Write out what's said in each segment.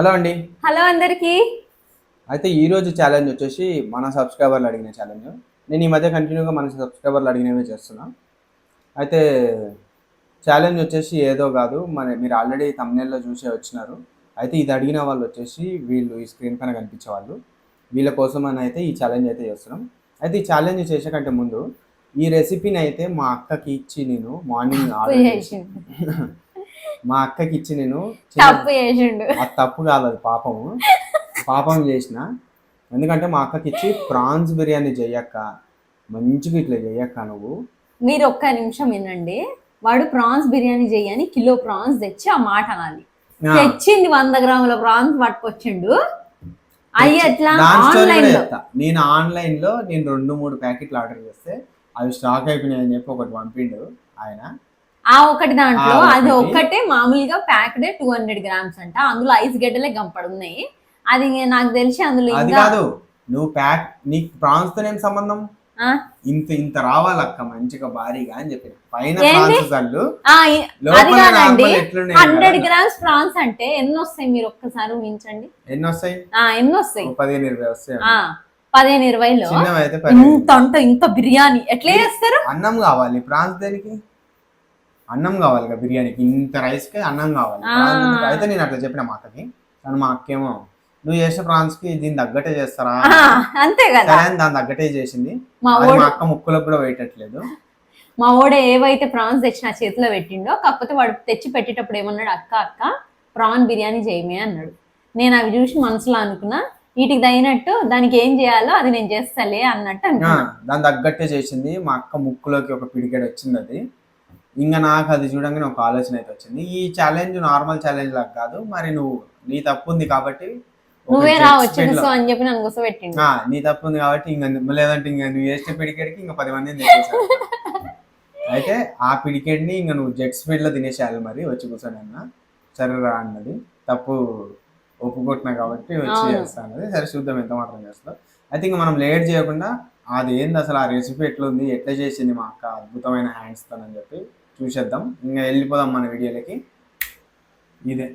Hello అండి. Hello అందరికి. అయితే ఈ రోజు ఛాలెంజ్ వచ్చేసి మన సబ్స్క్రైబర్లు అడిగిన ఛాలెంజ్ నేను ఈ మధ్య కంటిన్యూగా మన సబ్స్క్రైబర్లు అడిగినవే చేస్తున్నా. అయితే ఛాలెంజ్ వచ్చేసి ఏదో కాదు మన మీరు ఆల్రెడీ తమ్నేల్లో చూసే వచ్చినారు. అయితే ఇది అడిగిన వాళ్ళు వచ్చేసి వీళ్ళు ఈ స్క్రీన్ పైన కనిపించే వాళ్ళు వీళ్ళ కోసం అని అయితే ఈ ఛాలెంజ్ అయితే చేస్తున్నాం. అయితే ఈ ఛాలెంజ్ చేసే కంటే ముందు ఈ రెసిపీని అయితే మా అక్కకి ఇచ్చి నేను మార్నింగ్ ఆర్డర్ మా అక్కకి ఇచ్చి నేను తప్పు చేసిండు. అది తప్పు కాదు అది పాపము పాపం చేసిన. ఎందుకంటే మా అక్కకి ఇచ్చి ప్రాన్స్ బిర్యానీ చెయ్యక్క. మంచిగా ఇట్లా చెయ్యక్క నువ్వు. మీరు ఒక్క నిమిషం వినండి. వాడు ప్రాన్స్ బిర్యానీ చెయ్యని కిలో ప్రాన్స్ తెచ్చి ఆ మాట అనాలి. తెచ్చింది వంద గ్రాముల ప్రాన్స్ పట్టుకొచ్చిండు. అవి ఎట్లా? ఆన్లైన్ నేను ఆన్లైన్లో నేను రెండు మూడు ప్యాకెట్లు ఆర్డర్ చేస్తే అవి స్టాక్ అయిపోయినాయి అని చెప్పి ఒకటి పంపిండు ఆయన. ఆ ఒకటి దాంట్లో అది. ఒక్కటే మామూలుగా ప్యాక్డ్ టూ హండ్రెడ్ గ్రామ్స్ అంట. అందులో ఐస్ గడ్డలే గంపడు ఉన్నాయి అది నాకు తెలిసి అందులో అది కాదు. నువ్వు ప్యాక్ నీకు ప్రాన్స్తో ఏం సంబంధం? ఆ? ఇంత ఇంత రావాలక్క మంచిగా భారీగా అని చెప్పిన పైన హండ్రెడ్. గ్రామ్స్ ప్రాన్స్ అంటే ఎన్ని వస్తాయి మీరు ఒక్కసారి ఊహించండి? ఎన్ని వస్తాయి? ఆ ఎన్ని వస్తాయి? పదిహేను ఇరవై వస్తాయి పదిహేను ఇరవైలో? ఇంత ఇంత బిర్యానీ. ఎట్లా చేస్తారు? అన్నం కావాలి. ప్రాన్స్ దేనికి? అన్నం కావాలి కదా బిర్యానీకి. ఇంత రైస్కి అన్నం కావాలి? అయితే నేను అట్లా చెప్పిన మా అక్కకి కానీ మా అక్కేమో నువ్వు చేసే ప్రాన్స్కి దీని తగ్గట్టే చేస్తారా? అంతే కదా. దాని తగ్గట్టే చేసింది. మా అక్క ముక్కులకు కూడా వేయటట్లేదు మా ఓడ ఏవైతే ప్రాన్స్ తెచ్చి నా చేతిలో పెట్టిండో కాకపోతే వాడు తెచ్చి పెట్టేటప్పుడు ఏమన్నాడు అక్క అక్క ప్రాన్ బిర్యానీ చేయమే అన్నాడు. నేను అవి చూసి మనసులో అనుకున్నా వీటికి తగినట్టు దానికి ఏం చేయాలో అది నేను చేస్తాలే అన్నట్టు దాని తగ్గట్టే చేసింది. మా అక్క ముక్కులోకి ఒక పిడికెడు వచ్చింది అది. ఇంకా నాకు అది చూడంగానే ఒక ఆలోచన అయితే వచ్చింది. ఈ ఛాలెంజ్ నార్మల్ ఛాలెంజ్ లాగా కాదు మరి నువ్వు నీ తప్పు ఉంది కాబట్టి నువ్వే రా అని చెప్పి నన్ను నీ తప్పు ఉంది కాబట్టి ఇంకా లేదంటే ఇంకా నువ్వు వేస్తే పిడికెడికి ఇంకా పది మందిని అయితే ఆ పిడికెడ్ని ఇంకా నువ్వు జెట్ స్పీడ్లో తినేసేయాలి మరి వచ్చి కూర్చొని అన్న సరే రా అన్నది. తప్పు ఒప్పుకుంటున్నా కాబట్టి వచ్చి. చేస్తా అన్నది. సరే చూద్దాం ఎంత మాత్రం చేస్తావు అయితే ఇంకా మనం లేట్ చేయకుండా అది ఏంది అసలు ఆ రెసిపీ ఎట్లుంది? ఎట్లా చేసింది మా అక్క? అద్భుతమైన హ్యాండ్స్ అని చెప్పి చూసేద్దాం. ఇంకా వెళ్ళిపోదాం మన వీడియోలకి. ఇదే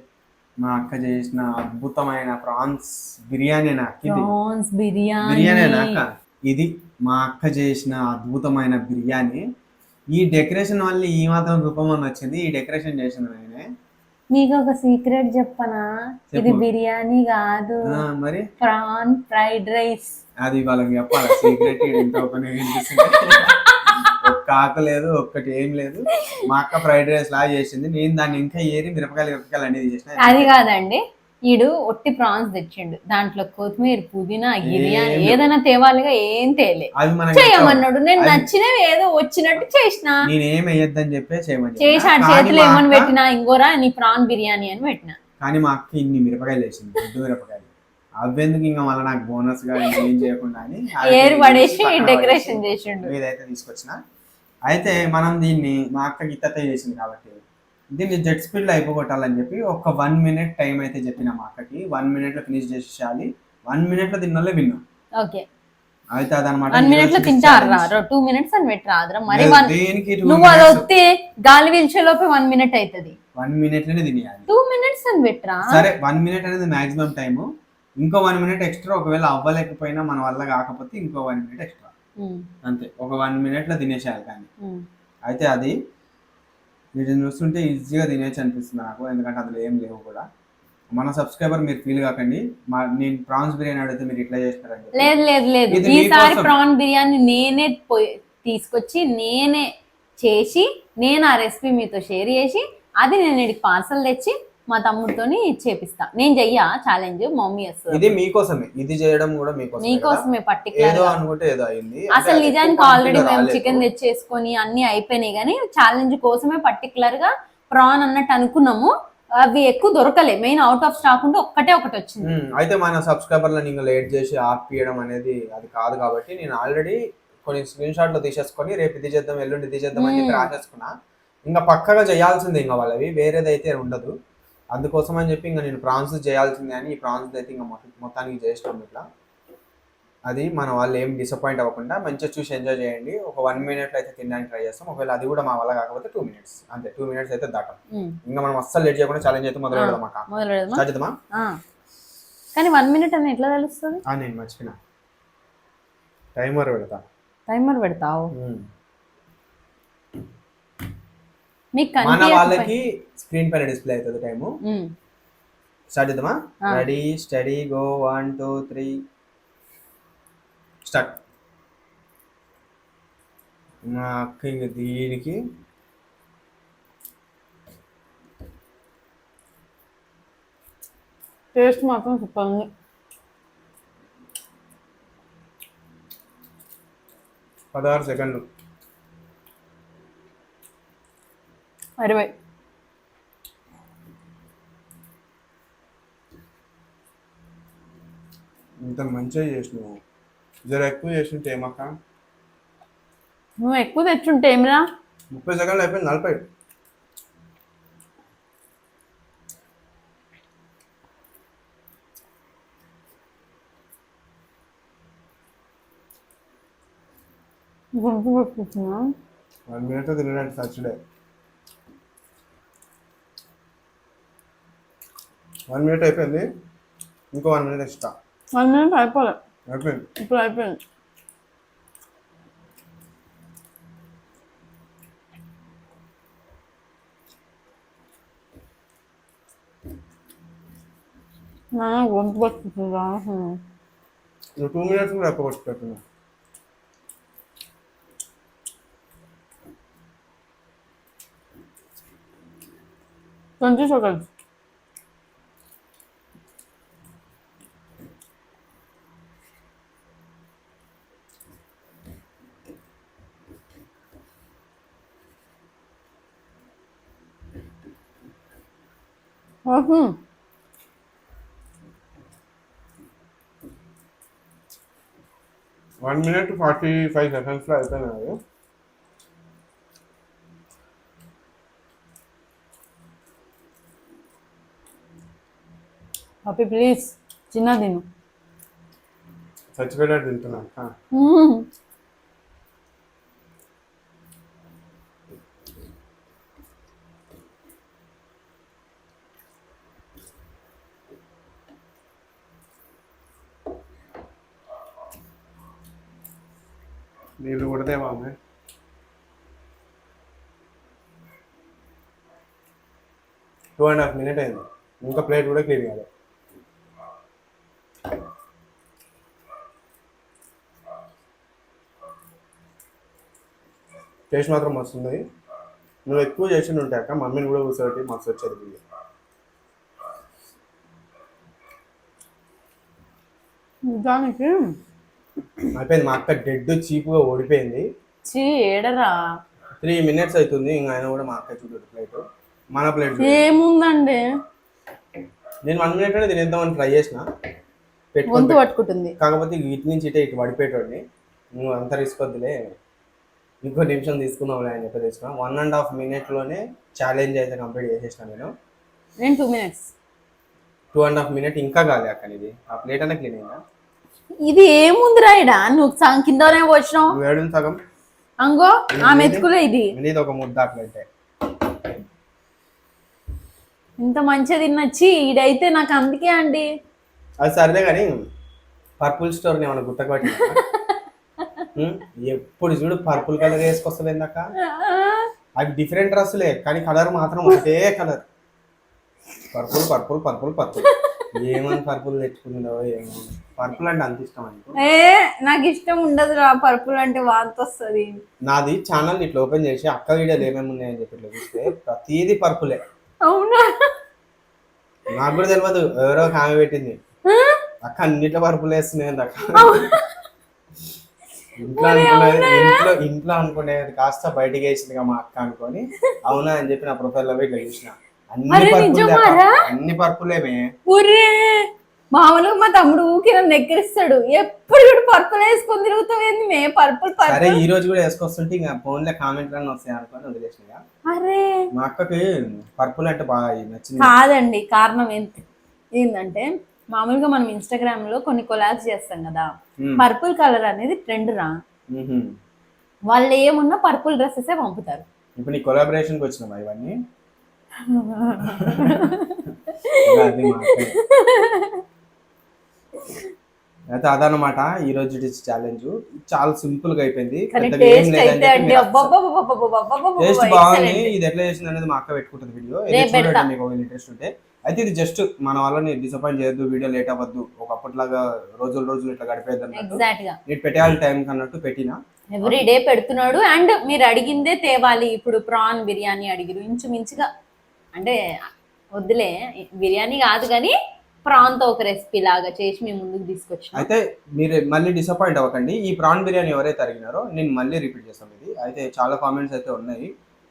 మా అక్క చేసిన అద్భుతమైన ప్రాన్స్ బిర్యానీ నాకు ప్రాన్స్ బిర్యానీ. బిర్యానీ నాక ఇది. మా అక్క చేసిన అద్భుతమైన బిర్యానీ. ఈ డెకరేషన్ వల్ల ఈ మాత్రం రూపం అని వచ్చింది. ఈ డెకరేషన్ చేసింది నేనే. మీకు ఒక సీక్రెట్ చెప్పనా? ఇది. బిర్యానీ కాదు. మరి? Prawn fried rice. అది వాళ్ళకి చెప్పాలి? సీక్రెట్ ఎంత ఓపెన్ ఆకు లేదు ఒక్కటి ఏం లేదు. మా అక్క ఫ్రైడ్ రైస్ లాగా చేసింది. నేను దాన్ని ఇంకా ఏరి మిరపకాయలు మిరపకాయలు అనేది చేసిన అది కాదండి. ఈడు ఒట్టి ప్రాన్స్ తెచ్చిండు. దాంట్లో కొత్తిమీర పుదీనా బిర్యానీ ఏదైనా తేవాలిగా ఏం తేలే. చేయమన్నాడు. నేను నచ్చినవి ఏదో వచ్చినట్టు చేసిన. నేను వేయొద్దని చెప్పే చేయమని చేశాడు. చేతిలో ఏమని పెట్టినా? ఇంకోరా నీ ప్రాన్ బిర్యానీ అని పెట్టిన. కానీ మా అక్క ఇన్ని మిరపకాయలు వేసింది గుడ్డు మిరపకాయలు. అవెందుకు ఇంకా మళ్ళీ నాకు బోనస్గా ఏం చేయకుండా అని ఏరు పడేసి డెకరేషన్ చేసిండు. ఇదైతే తీసుకొచ్చిన అయితే మనం దీన్ని మా అక్కకి ఇత్తత చేసింది కాబట్టి దీన్ని జెట్ స్పీడ్లో అయిపోగొట్టాలని చెప్పి ఒక వన్ మినిట్ టైం అయితే చెప్పిన మా అక్కకి. వన్ మినిట్లో ఫినిష్ చేసేయాలి వన్ మినిట్లో దీని వల్ల విన్నాం. ఓకే. అయితే అదనమాట వన్ మినిట్లో తింటారా టూ మినిట్స్ అని పెట్టి రాదురా. మరి వన్ దేనికి నువ్వు అది వస్తే గాలి పీల్చే లోపే వన్ మినిట్ అవుతుంది వన్ మినిట్లోనే తినేయాలి. టూ మినిట్స్ అని పెట్టరా సరే వన్ మినిట్ అనేది మాక్సిమం టైం ఇంకో వన్ మినిట్ ఎక్స్ట్రా ఒకవేళ అవ్వలేకపోయినా మన వల్ల కాకపోతే ఇంకో వన్ మినిట్ ఎక్స్ట్రా అంతే ఒక వన్ మినిట్లో తినేసేయాలి కానీ. అయితే అది వీటిని చూస్తుంటే ఈజీగా తినేసి అనిపిస్తుంది నాకు ఎందుకంటే అందులో ఏం లేవు కూడా మన సబ్స్క్రైబర్ మీరు ఫీల్ కాకండి మా నేను ప్రాన్స్ బిర్యానీ అడిగితే మీరు ఇట్లా చేస్తారని చెప్పి. లేదు లేదు లేదు ఈసారి. ప్రాన్ బిర్యానీ నేనే తీసుకొచ్చి నేనే చేసి నేను ఆ రెసిపీ మీతో షేర్ చేసి అది నేను పార్సల్ తెచ్చి మా తమ్ముడితోని చేపిస్తా. నేను చెయ్యా ఛాలెంజ్ మమ్మీ వస్తుంది. ఇది మీకోసమే. ఇది చేయడం కూడా మీకోసమే ఏదో పర్టికులర్ అనుకుంటే ఏదో అయింది. అసలు నిజానికి ఆల్రెడీ లో మేము. చికెన్ తెచ్చేసుకొని అన్ని అయిపోయినాయి కానీ ఛాలెంజ్ కోసమే పర్టికులర్గా ప్రాన్ అన్నట్టు అనుకున్నాము. అవి ఎక్కువ దొరకలే. మెయిన్ అవుట్ ఆఫ్ స్టాక్ ఉంటే ఒక్కటే ఒకటి వచ్చింది. అయితే మన సబ్స్క్రైబర్లను ఇంకా లేట్ చేసి ఆపియడం అనేది అది కాదు కాబట్టి నేను ఆల్రెడీ కొన్ని స్క్రీన్ షాట్లు తీసేసుకొని రేపు ఇది చేద్దాం ఎల్లుండి ఇది చేద్దాం అని చెప్పి. రాసేసుకున్నా. ఇంకా పక్కగా చేయాల్సిందే ఇంకా వాళ్ళవి. వేరేదైతే ఉండదు. అందుకోసం అని చెప్పి ఇంకా నేను ప్రాన్స్ చేయాల్సిందే అని ఈ ప్రాన్స్ అయితే ఇంకా మొత్తం- మొత్తానికి చేసినాం ఇట్లా. అది మన వాళ్ళు ఏం డిసప్పాయింట్ అవ్వకుండా మంచిగా చూసి ఎంజాయ్ చేయండి. ఒక వన్ మినిట్లో అయితే తినడానికి ట్రై చేస్తాం. ఒకవేళ అది కూడా మా వల్ల కాకపోతే టూ మినిట్స్ అంతే టూ మినిట్స్ అయితే దాటం. ఇంకా మనం అస్సలు లేట్ చేయకుండా ఛాలెంజ్ అయితే మొదలు పెడదాం అక్క? స్టార్ట్ చేద్దామా? కానీ వన్ మినిట్ అని ఎట్లా తెలుస్తుంది? నేను మర్చిపోయినా. టైమర్ పెడతా. టైమర్ పెడతావు? మన వాళ్ళకి స్క్రీన్ పైన డిస్ప్లే అవుతుంది టైము. స్టార్ట్ చేద్దామా. Ready steady go one two three. Start. అక్క ఇంక దీనికి. టేస్ట్ మాత్రం సూపర్ ఉంది. పదహారు సెకండ్లు. అరవై ఇంత మంచిగా చేసినావు జర ఎక్కువ చేసింటే ఏమక్క నువ్వు ఎక్కువ తెచ్చుంటే ఏమిరా ముప్పై సెకండ్లు అయిపోయింది నలభై గుంపు పెట్టుకుంటున్నా వన్ మినిట్ తినడానికి సచ్చుడే వన్ మినిట్ అయిపోయింది. ఇంకో వన్ మినిట్ ఇస్తా వన్ మినిట్ అయిపోలే. అయిపోయింది. ఇప్పుడు అయిపోయింది. నా గొంతు పట్టుకుంటుందా నువ్వు టూ మినిట్స్ కూడా ఎక్కువ కొట్టుకుంటున్నా twenty seconds one minute forty five సెకండ్స్లో అయిపోయినాయి హ్యాపీ ప్లీజ్ చిన్న తిను. చచ్చిపోయేటట్టు తింటున్నా నీళ్ళు కొడదేమా అమ్మాయి టూ అండ్ హాఫ్ మినిట్ అయింది. ఇంకా ప్లేట్ కూడా క్లీన్ కాలేదు టేస్ట్ మాత్రం మస్తు ఉంది నువ్వు ఎక్కువ చేసి ఉంటాయి అక్క మమ్మీని కూడా కూర్చోబెట్టి మస్తు వచ్చేది బియ్యం దానికి అయిపోయింది. మా అక్క డెడ్ చీప్గా ఓడిపోయింది. చీ ఏడరా? త్రీ మినిట్స్ అవుతుంది. ఇంకా ఆయన కూడా మా అక్క చూడు ప్లేట్ మన ప్లేట్ ఏముందండి? నేను వన్ మినిట్ అనేది తినేద్దామని ట్రై చేసిన. గొంతు పట్టుకుంటుంది. కాకపోతే ఇటు నుంచి ఇటే ఇటు పడిపోయేటోడిని. నువ్వు అంత రిస్క్ వద్దులే. ఇంకో నిమిషం తీసుకున్నావులే అని చెప్పి తీసుకున్నా వన్ అండ్ హాఫ్ మినిట్లోనే ఛాలెంజ్ అయితే కంప్లీట్ చేసేసిన నేను. నేను two minutes two and half minute ఇంకా కాలే అక్కడ ఇది ఆ ప్లేట్ అనే క్లీన్ అయిందా? ఇది ఏముందిరా ఇడ నువ్వు సగం కిందనే వచ్చినావు సగం? అంగో ఆ మెతుకులే ఇది. ఒక ముద్ద అట్లయితే ఇంత మంచిగా తిన్నచ్చి ఈడైతే నాకు అందుకే అండి. అది సరేలే కానీ పర్పుల్ స్టోర్ ఏమైనా గుర్తపట్టి ఎప్పుడు చూడు పర్పుల్ కలర్ వేసుకొస్తుంది ఏందక్క? అవి డిఫరెంట్ డ్రెస్సులే కానీ కలర్ మాత్రం ఒకటే colour purple purple purple purple ఏమని పర్పుల్ తెచ్చుకుందో ఏమో. పర్పుల్ అంటే అంత ఇష్టం ఏ నాకు ఇష్టం ఉండదు రా పర్పుల్ అంటే వాంతి వస్తుంది. నాది ఛానల్ ఇట్లా ఓపెన్ చేసి అక్క వీడియోలు ఏమేమి ఉన్నాయని చెప్పి ఇట్లా చూస్తే ప్రతిదీ పర్పులే. అవునా? నాకు కూడా తెలియదు ఎవరో ఒక ఆమె పెట్టింది. అక్క అన్నిట్లో పరుపులు వేస్తున్నాయి అక్క. ఇంట్లో అనుకునేది ఇంట్లో ఇంట్లో అనుకునేది కాస్త బయటికి వేసింది మా అక్క అనుకొని. అవునా అని చెప్పి నా ప్రొఫైల్లో ఇట్లా చూసిన. అన్ని పరుపులేమే. ఉర్రే మామూలుగా మా తమ్ముడు ఊకి నన్ను ఎక్కిరిస్తాడు ఎప్పుడు కూడా పర్పుల్ వేసుకొని తిరుగుతావేంది మే? పర్పుల్ సరే పర్పుల్ ఈ రోజు కూడా వేసుకొస్తుంటే ఇంకా ఫోన్లో కామెంట్ అని వస్తాయి అనుకొని వదిలేసిన అరే! మా అక్కకి పర్పుల్ అంటే బాగా నచ్చింది కాదండి కారణం ఏంటి? ఏంటంటే మామూలుగా మనం ఇన్స్టాగ్రామ్లో కొన్ని కొలాబ్స్ చేస్తాం కదా. పర్పుల్ కలర్ అనేది ట్రెండ్ రా. వాళ్ళు ఏమున్నా పర్పుల్ డ్రెస్సెస్ పంపుతారు. ఇప్పుడు నీ కొలాబరేషన్కి వచ్చినావా ఇవన్నీ. అయితే అదనమాట ఈ రోజు ఛాలెంజ్. చాలా సింపుల్గా అయిపోయింది బాగుంది ఇది ఎట్లా చేసింది అనేది మా అక్క పెట్టుకుంటుంది వీడియో మీకు ఇంట్రెస్ట్ ఉంటే అయితే ఇది జస్ట్ మన వాళ్ళని డిసప్పాయింట్ చేయొద్దు వీడియో లేట్ అవ్వద్దు. ఒకప్పటిలాగా రోజులు రోజులు ఇట్లా గడిపేద్దాం పెట్టాలి టైం కన్నట్టు పెట్టినా. ఎవ్రీ డే పెడుతున్నాడు. అండ్ మీరు అడిగిందే తేవాలి. ఇప్పుడు ప్రాన్ బిర్యానీ అడిగిరు ఇంచుమించుగా అంటే వద్దులే బిర్యానీ కాదు కానీ ప్రాన్తో ఒక రెసిపీ లాగా చేసి మేము ముందుకు తీసుకొచ్చిన. అయితే మీరు మళ్ళీ డిసప్పాయింట్ అవ్వకండి. ఈ ప్రాన్ బిర్యానీ ఎవరైతే అడిగినారో నేను మళ్ళీ రిపీట్ చేస్తాను ఇది. అయితే చాలా కామెంట్స్ అయితే ఉన్నాయి.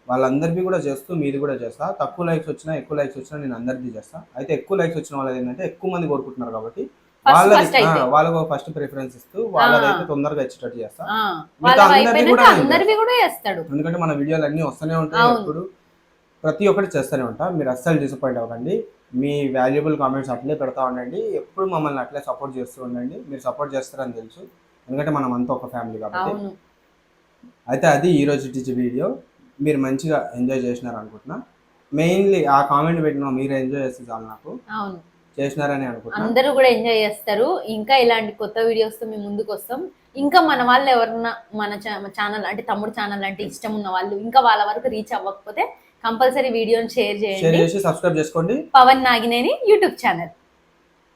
వాళ్ళందరికీ కూడా చేస్తూ మీది కూడా చేస్తా. తక్కువ లైక్స్ వచ్చినా ఎక్కువ లైక్స్ వచ్చినా నేను అందరికీ చేస్తా. అయితే ఎక్కువ లైక్స్ వచ్చిన వాళ్ళది ఏంటంటే ఎక్కువ మంది కోరుకుంటున్నారు కాబట్టి వాళ్ళది వాళ్ళకు ఫస్ట్ ప్రిఫరెన్స్ ఇస్తూ వాళ్ళదైతే తొందరగా వచ్చేటట్టు చేస్తా. అందరివి కూడా చేస్తాడు. ఎందుకంటే మన వీడియోలు అన్నీ వస్తూనే ఉంటాయి అవును. ప్రతి ఒక్కటి చేస్తూనే ఉంటా. మీరు అస్సలు డిసప్పాయింట్ అవ్వకండి. మీ వాల్యుబుల్ కామెంట్స్ అట్లే పెడతా ఉండండి. ఎప్పుడు మమ్మల్ని అట్లే సపోర్ట్ చేస్తూ ఉండండి. మీరు సపోర్ట్ చేస్తారని తెలుసు. ఎందుకంటే మనం అంతా ఒక ఫ్యామిలీ కాబట్టి. అయితే అది ఈ రోజు టీచర్ వీడియో. మీరు మంచిగా ఎంజాయ్ చేసినారు అనుకుంటున్నా. మెయిన్లీ ఆ కామెంట్ పెట్టిన మీరు ఎంజాయ్ చేస్తే చాలు నాకు. చేసినారని అనుకుంటున్నా. అందరూ కూడా ఎంజాయ్ చేస్తారు. ఇంకా ఇలాంటి కొత్త వీడియోస్తో మేము ముందుకు వస్తాం. ఇంకా మన వాళ్ళు ఎవరన్నా మన ఛానల్ అంటే తమ్ముడు ఛానల్ అంటే ఇష్టం ఉన్న వాళ్ళు ఇంకా వాళ్ళ వరకు రీచ్ అవ్వకపోతే కంపల్సరీ వీడియోని షేర్ షేర్ చేయండి చేసి సబ్స్క్రైబ్ చేసుకోండి. Pawan Nagineni YouTube channel.